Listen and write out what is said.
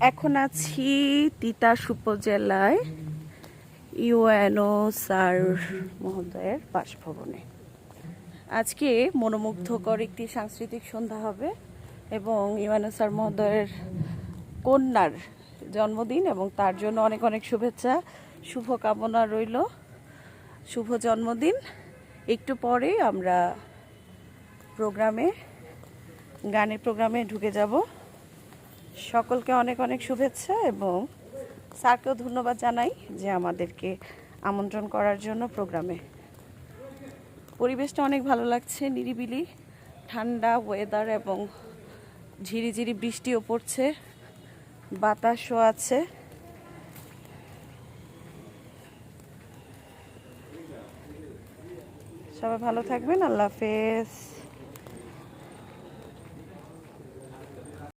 এখন আছি তিতাস উপজেলায় ইউএনও স্যার মহোদয়ের বাসভবনে। আজকে মনোমুগ্ধকর একটি সাংস্কৃতিক সন্ধ্যা হবে এবং ইউএনও স্যার মহোদয়ের কন্যার জন্মদিন এবং তার জন্য অনেক অনেক শুভেচ্ছা, শুভকামনা রইল। শুভ জন্মদিন। একটু পরে আমরা প্রোগ্রামে, গানের প্রোগ্রামে ঢুকে যাব। সকলকে অনেক অনেক শুভেচ্ছা এবং স্যারকেও ধন্যবাদ জানাই যে আমাদেরকে আমন্ত্রণ করার জন্য প্রোগ্রামে। পরিবেশটা অনেক ভালো লাগছে, নিরিবিলি, ঠান্ডা ওয়েদার এবং ঝিরিঝিরি বৃষ্টিও পড়ছে, বাতাসও আছে। সবাই ভালো থাকবেন, আল্লাহ হাফেজ।